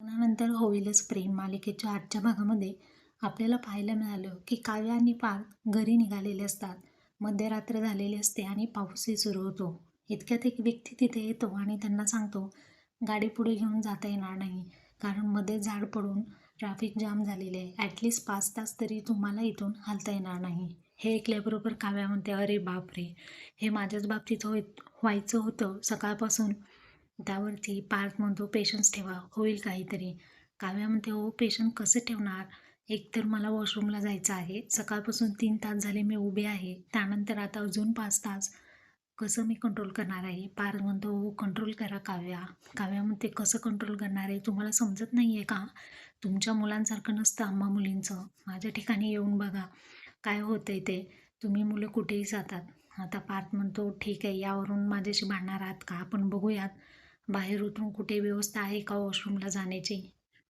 लग्नानंतर होईलच प्रेम. मालिकेच्या आजच्या भागामध्ये आपल्याला पाहायला मिळालं की काव्या आणि पार्थ घरी निघालेले असतात. मध्यरात्र झालेली असते आणि पाऊसही सुरू होतो. इतक्यात एक व्यक्ती तिथे येतो आणि त्यांना सांगतो गाडी पुढे घेऊन जाता येणार नाही. कारण मध्ये झाड पडून ट्रॅफिक जाम झालेले आहे. ॲटलिस्ट पाच तास तरी तुम्हाला इथून हालता येणार नाही. हे ऐकल्याबरोबर काव्या म्हणते अरे बापरे! हे माझ्याच बाबतीत होय व्हायचं होतं सकाळपासून. त्यावरती पार्थ म्हणतो पेशन्स ठेवा होईल काहीतरी. काव्या म्हणते हो पेशंट कसं ठेवणार? एकतर मला वॉशरूमला जायचं आहे. सकाळपासून तीन तास झाले मी उभे आहे. त्यानंतर आता अजून पाच तास. कसं मी कंट्रोल करणार आहे? पार्थ म्हणतो हो कंट्रोल करा काव्या. काव्या म्हणते कसं कंट्रोल करणार आहे? तुम्हाला समजत नाही आहे का? तुमच्या मुलांसारखं नसतं आम्हा मुलींचं. माझ्या ठिकाणी येऊन बघा. काय होतं आहे ते? तुम्ही मुलं कुठेही जातात. आता पार्थ म्हणतो ठीक आहे यावरून माझ्याशी भांडणार आहात का? आपण बघूयात. बाहेर उतरून कुठे व्यवस्था आहे का वॉशरूमला जाण्याची?